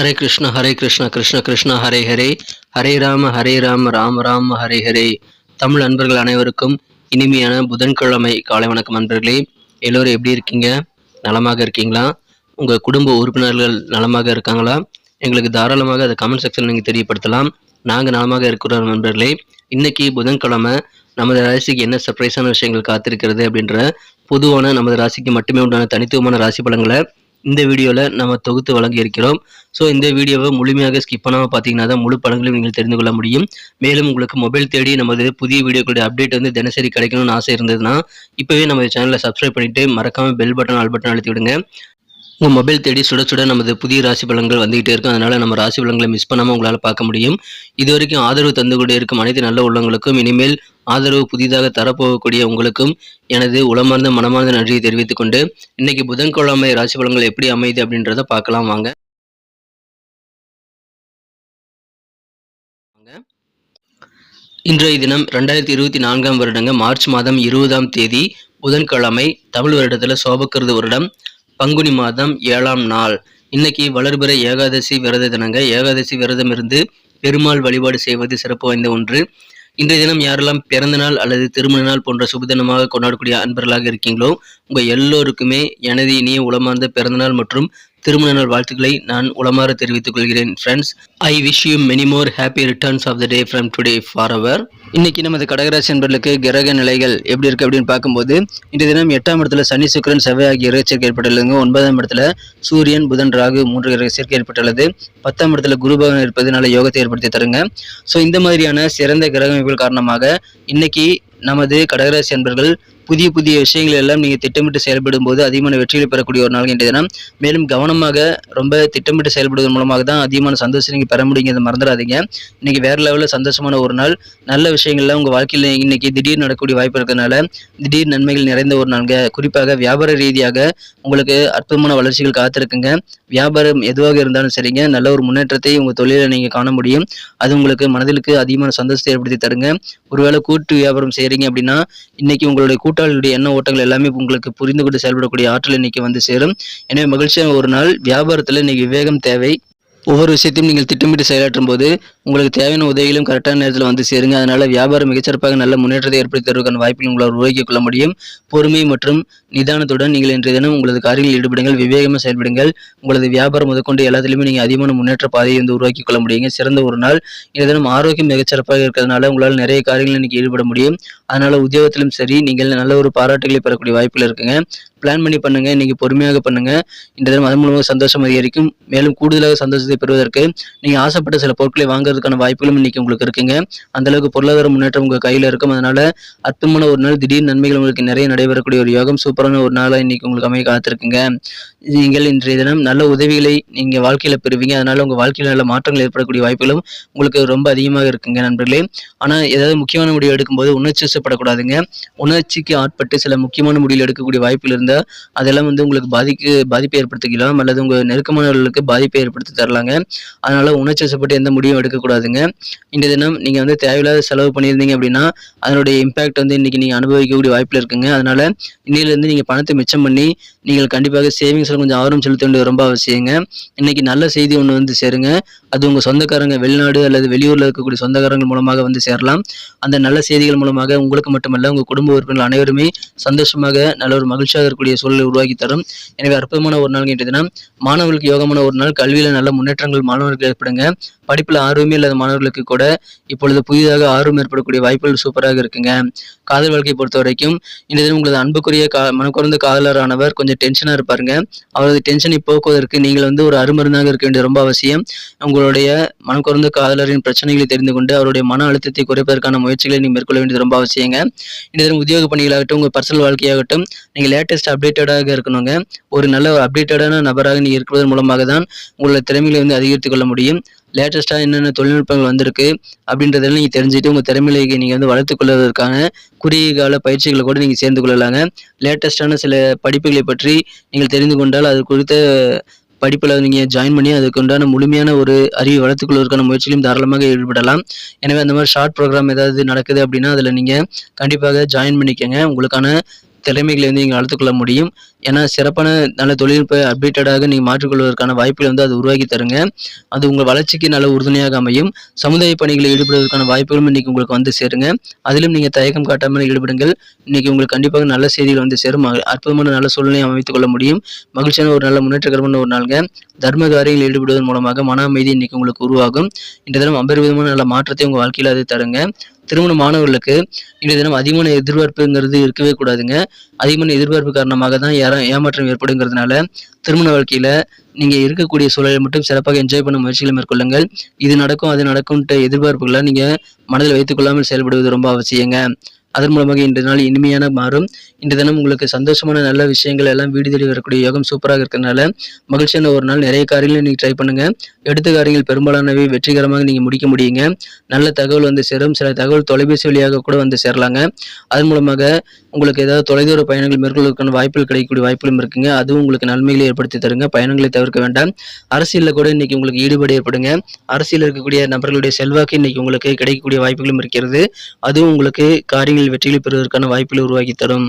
ஹரே கிருஷ்ண ஹரே கிருஷ்ண கிருஷ்ண கிருஷ்ண ஹரே ஹரே. ஹரே ராம ஹரே ராம ராம ராம ஹரே ஹரே. தமிழ் அன்பர்கள் அனைவருக்கும் இனிமையான புதன்கிழமை காலை வணக்கம் அன்பர்களே. எல்லோரும் எப்படி இருக்கீங்க? நலமாக இருக்கீங்களா? உங்கள் குடும்ப உறுப்பினர்கள் நலமாக இருக்காங்களா? எங்களுக்கு தாராளமாக அதை கமெண்ட் செக்ஷன் நீங்கள் தெரியப்படுத்தலாம். நாங்கள் நலமாக இருக்கிறோம் நண்பர்களே. இன்னைக்கு புதன்கிழமை நமது ராசிக்கு என்ன சர்ப்ரைஸான விஷயங்கள் காத்திருக்கிறது அப்படின்ற பொதுவான நமது ராசிக்கு மட்டுமே உண்டான தனித்துவமான ராசி பலங்களை இந்த வீடியோவில் நம்ம தொகுத்து வழங்கி இருக்கிறோம். ஸோ இந்த வீடியோவை முழுமையாக ஸ்கிப் பண்ணாமல் பார்த்தீங்கன்னா தான் முழு படங்களையும் நீங்கள் தெரிந்து கொள்ள முடியும். மேலும் உங்களுக்கு மொபைல் தேடி நமது புதிய வீடியோக்களுடைய அப்டேட் வந்து தினசரி கிடைக்கணும்னு ஆசை இருந்ததுன்னா இப்போவே நம்ம சேனலை சப்ஸ்கிரைப் பண்ணிவிட்டு மறக்காமல் பெல் பட்டன் ஆல் பட்டன் அழுத்தி விடுங்க. உங்கள் மொபைல் தேடி சுட சுட நமது புதிய ராசி பலன்கள் வந்துகிட்டே இருக்கும். அதனால் நம்ம ராசி பலன்களை மிஸ் பண்ணாமல் உங்களால் பார்க்க முடியும். இது வரைக்கும் ஆதரவு தந்து கொண்டே இருக்கும் அனைத்து நல்ல உள்ளங்களுக்கும். இனிமேல் ஆதரவு புதிதாக தரப்போகக்கூடிய உங்களுக்கும் எனது உளமார்ந்த மனமார்ந்த நன்றியை தெரிவித்துக் கொண்டு இன்னைக்கு புதன்கிழமை ராசி பலன்கள் எப்படி அமையுது அப்படின்றத பார்க்கலாம் வாங்க. இன்றைய தினம் ரெண்டாயிரத்தி இருபத்தி நான்காம் வருடங்க மார்ச் மாதம் இருபதாம் தேதி புதன்கிழமை தமிழ் வருடத்தில் சோபக்கிருது வருடம் பங்குனி மாதம் ஏழாம் நாள். இன்னைக்கு வளர்பிற ஏகாதசி விரத தினங்க ஏகாதசி விரதம் இருந்து பெருமாள் வழிபாடு செய்வது சிறப்பு வாய்ந்த ஒன்று. இன்றைய தினம் யாரெல்லாம் பிறந்த நாள் அல்லது திருமண நாள் போன்ற சுபதினமாக கொண்டாடக்கூடிய அன்பர்களாக இருக்கீங்களோ உங்க எல்லோருக்குமே எனது இனிய உளமார்ந்த பிறந்தநாள் மற்றும் திருமண நாள் வாழ்த்துக்களை நான் உளமாற தெரிவித்துக் கொள்கிறேன் friends I wish you many more happy returns of the day from today for our இன்னைக்கு நமது கடகராசி என்பர்களுக்கு கிரக நிலைகள் எப்படி இருக்கு அப்படின்னு பார்க்கும்போது இன்றைய தினம் எட்டாம் இடத்துல சனி சுக்கரன் செவ்வாய் ஆகிய கிரக சேர்க்கை ஏற்பட்டுள்ளதுங்க. ஒன்பதாம் இடத்துல சூரியன் புதன் ராகு மூன்று கிரக சேர்க்கை ஏற்பட்டுள்ளது. பத்தாம் இடத்துல குரு பகவான் இருப்பதுனால யோகத்தை ஏற்படுத்தி தருங்க. ஸோ இந்த மாதிரியான சிறந்த கிரக அமைப்புகள் காரணமாக இன்னைக்கு நமது கடகராசி என்பர்கள் புதிய புதிய விஷயங்கள் எல்லாம் நீங்கள் திட்டமிட்டு செயல்படும் போது அதிகமான வெற்றிகளை பெறக்கூடிய ஒரு நாள் இன்றைய தினம். மேலும் கவனமாக ரொம்ப திட்டமிட்டு செயல்படுவதன் மூலமாக தான் அதிகமான சந்தோஷம் நீங்கள் பெற முடியுங்கிறத மறந்துடாதீங்க. இன்னைக்கு வேற லெவலில் சந்தோஷமான ஒரு நாள். நல்ல விஷயங்கள்லாம் உங்கள் வாழ்க்கையில் இன்னைக்கு திடீர் நடக்கக்கூடிய வாய்ப்பு இருக்கிறதுனால திடீர் நன்மைகள் நிறைந்த ஒரு நாள்ங்க. குறிப்பாக வியாபார ரீதியாக உங்களுக்கு அற்புதமான வளர்ச்சிகள் காத்திருக்குங்க. வியாபாரம் எதுவாக இருந்தாலும் சரிங்க. நல்ல ஒரு முன்னேற்றத்தை உங்கள் தொழிலில் நீங்கள் காண முடியும். அது உங்களுக்கு மனதிலுக்கு அதிகமான சந்தோஷத்தை ஏற்படுத்தி தருங்க. ஒருவேளை கூட்டு வியாபாரம் செய்கிறீங்க அப்படின்னா இன்னைக்கு உங்களுடைய கூட்டு கூட்டாளிகளுடைய எண்ண ஓட்டங்கள் எல்லாமே உங்களுக்கு புரிந்து கொண்டு செயல்படக்கூடிய ஆற்றல் இன்னைக்கு வந்து சேரும். எனவே மகிழ்ச்சியான ஒரு நாள். வியாபாரத்தில் இன்னைக்கு விவேகம் தேவை. ஒவ்வொரு விஷயத்தையும் நீங்கள் திட்டமிட்டு செயலாற்றும் போது உங்களுக்கு தேவையான உதவிகளும் கரெக்டான நேரத்தில் வந்து சேருங்க. அதனால வியாபாரம் மிகச்சிறப்பாக நல்ல முன்னேற்றத்தை ஏற்படுத்தி தருவதற்கான வாய்ப்பில் உங்களால் உருவாக்கிக் கொள்ள முடியும். பொறுமை மற்றும் நிதானத்துடன் நீங்கள் இன்றைய தினம் உங்களது காரியங்களில் ஈடுபடுங்கள் விவேகமாக செயல்படுங்கள். உங்களது வியாபாரம் முதற்கொண்டு எல்லாத்திலுமே நீங்கள் அதிகமான முன்னேற்ற பாதையை வந்து உருவாக்கி கொள்ள முடியுங்க. சிறந்த ஒரு நாள். இந்த தினம் ஆரோக்கியம் மிகச்சிறப்பாக இருக்கிறதுனால உங்களால் நிறைய காரியங்கள் இன்னைக்கு ஈடுபட முடியும். அதனால உத்தியோகத்திலும் சரி நீங்கள் நல்ல ஒரு பாராட்டுகளை பெறக்கூடிய வாய்ப்பில் இருக்குங்க. பிளான் பண்ணி பண்ணுங்க இன்னைக்கு பொறுமையாக பண்ணுங்க. இந்த தினம் அதன் மூலமாக சந்தோஷம் அதிகரிக்கும். மேலும் கூடுதலாக சந்தோஷத்தை பெறுவதற்கு நீங்க ஆசைப்பட்ட சில பொருட்களை வாங்குறதுக்கான வாய்ப்புகளும் இன்னைக்கு உங்களுக்கு இருக்குங்க. அந்த அளவுக்கு பொருளாதார முன்னேற்றம் உங்க கையில இருக்கும். அதனால அற்புதமான ஒரு நாள் திடீர் நன்மைகள் உங்களுக்கு நிறைய நடைபெறக்கூடிய ஒரு யோகம் சூப்பரான ஒரு நாளாக இன்னைக்கு உங்களுக்கு அமைய காத்திருக்குங்க. நீங்கள் இன்றைய தினம் நல்ல உதவிகளை நீங்க வாழ்க்கையில பெறுவீங்க. அதனால உங்க வாழ்க்கையில நல்ல மாற்றங்கள் ஏற்படக்கூடிய வாய்ப்புகளும் உங்களுக்கு ரொம்ப அதிகமாக இருக்குங்க நண்பர்களே. ஆனா ஏதாவது முக்கியமான முடிவு எடுக்கும்போது உணர்ச்சி வசப்படக்கூடாதுங்க. உணர்ச்சிக்கு ஆட்பட்டு சில முக்கியமான முடிவுகள் எடுக்கக்கூடிய வாய்ப்புகள் இருந்தால் அதெல்லாம் வந்து உங்களுக்கு பாதிக்கு பாதிப்பை ஏற்படுத்திக்கலாம். அல்லது உங்கள் நெருக்கமானவர்களுக்கு பாதிப்பை ஏற்படுத்தி தரலாங்க. அதனால் உணர்ச்சி வசப்பட்டு எந்த முடிவும் எடுக்கக்கூடாதுங்க. இந்த தினம் நீங்கள் வந்து தேவையில்லாத செலவு பண்ணியிருந்தீங்க அப்படின்னா அதனுடைய இம்பாக்ட் வந்து இன்றைக்கி நீங்கள் அனுபவிக்கக்கூடிய வாய்ப்பில் இருக்குங்க. அதனால இன்னிலேருந்து நீங்கள் பணத்தை மிச்சம் பண்ணி நீங்கள் கண்டிப்பாக சேவிங்ஸில் கொஞ்சம் ஆர்வம் செலுத்த வேண்டியது ரொம்ப அவசியங்க. இன்றைக்கி நல்ல செய்தி ஒன்று வந்து சேருங்க. அது உங்கள் சொந்தக்காரங்க வெளிநாடு அல்லது வெளியூரில் இருக்கக்கூடிய சொந்தக்காரங்கள் மூலமாக வந்து சேரலாம். அந்த நல்ல செய்திகள் மூலமாக உங்களுக்கு மட்டுமல்ல உங்கள் குடும்ப உறுப்பினர்கள் அனைவருமே சந்தோஷமாக நல்ல ஒரு மகிழ்ச்சியாக இருக்கும் இருக்கக்கூடிய சூழலை உருவாக்கி தரும். எனவே அற்புதமான ஒரு நாள் கேட்டதுன்னா மாணவர்களுக்கு யோகமான ஒரு நாள். கல்வியில் நல்ல முன்னேற்றங்கள் மாணவர்களுக்கு ஏற்படுங்க. படிப்பில் ஆர்வமே இல்லாத மாணவர்களுக்கு கூட இப்பொழுது புதிதாக ஆர்வம் ஏற்படக்கூடிய வாய்ப்புகள் சூப்பராக இருக்குங்க. காதல் வாழ்க்கையை பொறுத்த வரைக்கும் இந்த தினம் உங்களது அன்புக்குரிய கா மனக்குறந்த காதலரானவர் கொஞ்சம் டென்ஷனாக இருப்பாருங்க. அவரது டென்ஷனை போக்குவதற்கு நீங்கள் வந்து ஒரு அருமருந்தாக இருக்க வேண்டியது ரொம்ப அவசியம். உங்களுடைய மனக்குறந்த காதலரின் பிரச்சனைகளை தெரிந்து கொண்டு அவருடைய மன அழுத்தத்தை குறைப்பதற்கான முயற்சிகளை நீங்கள் மேற்கொள்ள வேண்டியது ரொம்ப அவசியங்க. இந்த தினம் உத்தியோக பணிகளாகட்டும் உங்கள் பர்சனல் வாழ்க்கையாகட்டும் நீங்கள் லேட்டஸ்ட் அப்டேட்டடாக இருக்கணுங்க. ஒரு நல்ல ஒரு அப்டேட்டடான நபராக நீங்கள் இருப்பதன் மூலமாக தான் உங்களோட திறமைகளை வந்து அதிகரித்துக் கொள்ள முடியும். லேட்டஸ்ட்டாக என்னென்ன தொழில்நுட்பங்கள் வந்திருக்கு அப்படின்றதெல்லாம் நீங்கள் தெரிஞ்சுட்டு உங்கள் திறமையை நீங்கள் வந்து வளர்த்துக்கொள்வதற்கான குறுகிய கால பயிற்சிகளை கூட நீங்கள் சேர்ந்து கொள்ளலாங்க. லேட்டஸ்ட்டான சில படிப்புகளை பற்றி நீங்கள் தெரிந்து கொண்டால் அது குறித்த படிப்பில் நீங்கள் ஜாயின் பண்ணி அதுக்கு உண்டான முழுமையான ஒரு அறிவை வளர்த்துக்கொள்வதற்கான முயற்சியிலும் தாராளமாக ஈடுபடலாம். எனவே அந்த மாதிரி ஷார்ட் ப்ரோக்ராம் ஏதாவது நடக்குது அப்படின்னா அதில் நீங்கள் கண்டிப்பாக ஜாயின் பண்ணிக்கோங்க. உங்களுக்கான திறமைகளை வந்து நீங்கள் வளர்த்துக்கொள்ள முடியும். ஏன்னா சிறப்பான நல்ல தொழில்நுட்ப அப்டேட்டடாக நீங்கள் மாற்றிக்கொள்வதற்கான வாய்ப்புகளை வந்து அது உருவாக்கி தருங்க. அது உங்கள் வளர்ச்சிக்கு நல்ல உறுதுணையாக அமையும். சமுதாய பணிகளில் ஈடுபடுவதற்கான வாய்ப்புகளும் இன்றைக்கி உங்களுக்கு வந்து சேருங்க. அதிலும் நீங்கள் தயக்கம் காட்டாமல் ஈடுபடுங்கள். இன்றைக்கி உங்களுக்கு கண்டிப்பாக நல்ல செய்திகள் வந்து சேரும். அற்புதமான நல்ல சூழ்நிலையை அமைத்துக் கொள்ள முடியும். மகிழ்ச்சியான ஒரு நல்ல முன்னேற்றகரமான ஒரு நாளுங்க. தர்ம காரியங்களில் ஈடுபடுவதன் மூலமாக மன அமைதி இன்றைக்கி உங்களுக்கு உருவாகும். இந்த தினம் அபரிவிதமான நல்ல மாற்றத்தை உங்கள் வாழ்க்கையில் அது தருங்க. திருமண மாணவர்களுக்கு இன்றைய தினம் அதிகமான எதிர்பார்ப்புங்கிறது இருக்கவே கூடாதுங்க. அதிகமான எதிர்பார்ப்பு காரணமாக தான் ஏமாற்றம் ஏற்படுங்கிறதுனால திருமண வாழ்க்கையில் நீங்கள் இருக்கக்கூடிய சூழலை மட்டும் சிறப்பாக என்ஜாய் பண்ண முயற்சிகளை மேற்கொள்ளுங்கள். இது நடக்கும் அது நடக்கும்ன்ற எதிர்பார்ப்புகளை நீங்கள் மனதில் வைத்துக்கொள்ளாமல் செயல்படுவது ரொம்ப அவசியங்க. அதன் மூலமாக இன்று நாள் இனிமையான மாறும். இன்று தினம் உங்களுக்கு சந்தோஷமான நல்ல விஷயங்கள் எல்லாம் வீடு தேடி வரக்கூடிய யோகம் சூப்பராக இருக்கிறதுனால மகிழ்ச்சியான ஒரு நாள். நிறைய காரியங்களை நீங்கள் ட்ரை பண்ணுங்க. எடுத்த காரியங்கள் பெரும்பாலானவை வெற்றிகரமாக நீங்கள் முடிக்க முடியுங்க. நல்ல தகவல் வந்து சேரும். சில தகவல் தொலைபேசி வழியாக கூட வந்து சேரலாங்க. அதன் மூலமாக உங்களுக்கு ஏதாவது தொலைதூர பயணங்கள் மேற்கொள்வதற்கான வாய்ப்புகள் கிடைக்கக்கூடிய வாய்ப்புகளும் இருக்குங்க. அதுவும் உங்களுக்கு நன்மைகளை ஏற்படுத்தி தருங்க. பயணங்களை தவிர்க்க வேண்டாம். அரசியலில் கூட இன்னைக்கு உங்களுக்கு ஈடுபாடு ஏற்படுங்க. அரசியலில் இருக்கக்கூடிய நபர்களுடைய செல்வாக்கு இன்னைக்கு உங்களுக்கு கிடைக்கக்கூடிய வாய்ப்புகளும் இருக்கிறது. அதுவும் உங்களுக்கு காரியங்களில் வெற்றிகளை பெறுவதற்கான வாய்ப்புகளை உருவாக்கி தரும்.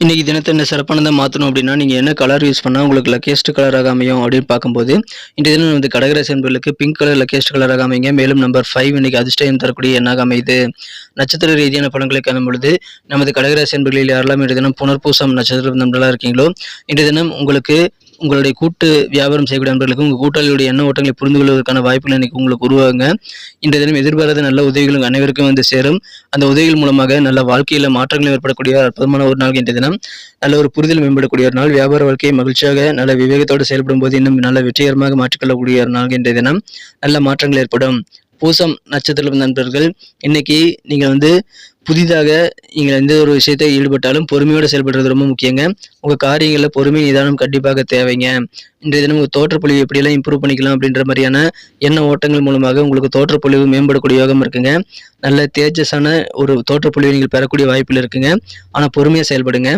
இன்றைக்கி தினத்தை என்ன சிறப்பானதாக மாற்றணும் அப்படின்னா நீங்கள் என்ன கலர் யூஸ் பண்ணால் உங்களுக்கு லக்கேஸ்ட் கலராக அமையும் அப்படின்னு பார்க்கும்போது இன்றைய தினம் வந்து கடகராசி என்பவர்களுக்கு பிங்க் கலர் லக்கேஸ்ட் கலராக அமைங்க. மேலும் நம்பர் ஃபைவ் இன்றைக்கி அதிர்ஷ்டம் தரக்கூடிய எண்ணாக அமையுது. நட்சத்திர ரீதியான படங்களை காணும் பொழுது நமது கடகராசி என்பர்களில் யாரெல்லாம் இன்றைய தினம் புனர்பூசம் நட்சத்திர நண்பர்களாக இருக்கீங்களோ இன்றைய தினம் உங்களுக்கு உங்களுடைய கூட்டு வியாபாரம் செய்யக்கூடிய நண்பர்களுக்கு உங்கள் கூட்டாளியுடைய எண்ண ஓட்டங்களை புரிந்து கொள்வதற்கான வாய்ப்புகள் இன்னைக்கு உங்களுக்கு உருவாங்க இன்றைய தினம் எதிர்பாராத நல்ல உதவிகள் உங்கள் அனைவருக்கும் வந்து சேரும். அந்த உதவிகள் மூலமாக நல்ல வாழ்க்கையில் மாற்றங்கள் ஏற்படக்கூடிய அற்புதமான ஒரு நாள் இன்றைய தினம். நல்ல ஒரு புரிதல் மேம்படக்கூடிய ஒரு நாள். வியாபார வாழ்க்கையை மகிழ்ச்சியாக நல்ல விவேகத்தோடு செயல்படும் போது இன்னும் நல்ல வெற்றிகரமாக மாற்றிக்கொள்ளக்கூடிய ஒரு நாள் இன்றைய தினம். நல்ல மாற்றங்கள் ஏற்படும். பூசம் நட்சத்திரம் நண்பர்கள் இன்னைக்கு நீங்கள் வந்து புதிதாக நீங்கள் எந்த ஒரு விஷயத்தை ஈடுபட்டாலும் பொறுமையோடு செயல்படுறது ரொம்ப முக்கியங்க. உங்கள் காரியங்களில் பொறுமை நிதானம் கண்டிப்பாக தேவைங்க. இன்றைய தினம் உங்கள் தோற்றப்பொழிவு எப்படியெல்லாம் இம்ப்ரூவ் பண்ணிக்கலாம் அப்படின்ற மாதிரியான எண்ண ஓட்டங்கள் மூலமாக உங்களுக்கு தோற்றப்பொழிவு மேம்படக்கூடிய யோகம் இருக்குங்க. நல்ல தேஜஸான ஒரு தோற்றப்பொழிவை நீங்கள் பெறக்கூடிய வாய்ப்பில் இருக்குங்க. ஆனால் பொறுமையாக செயல்படுங்க.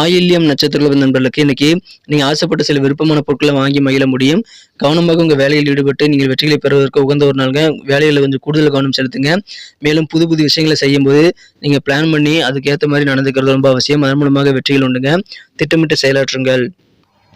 ஆயில்யம் நட்சத்திர நண்பர்களுக்கு இன்னைக்கு நீங்கள் ஆசைப்பட்ட சில விருப்பமான பொருட்களை வாங்கி மகிழ முடியும். கவனமாக உங்கள் வேலையில் ஈடுபட்டு நீங்கள் வெற்றிகளை பெறுவதற்கு உகந்த ஒரு நாளுங்க. வேலையில் கொஞ்சம் கூடுதல் கவனம் செலுத்துங்க. மேலும் புது புது விஷயங்களை செய்யும்போது நீங்கள் பிளான் பண்ணி அதுக்கேற்ற மாதிரி நடந்துக்கிறது ரொம்ப அவசியம். அதன் மூலமாக வெற்றிகள் உண்டுங்க. திட்டமிட்டு செயலாற்றுங்கள்.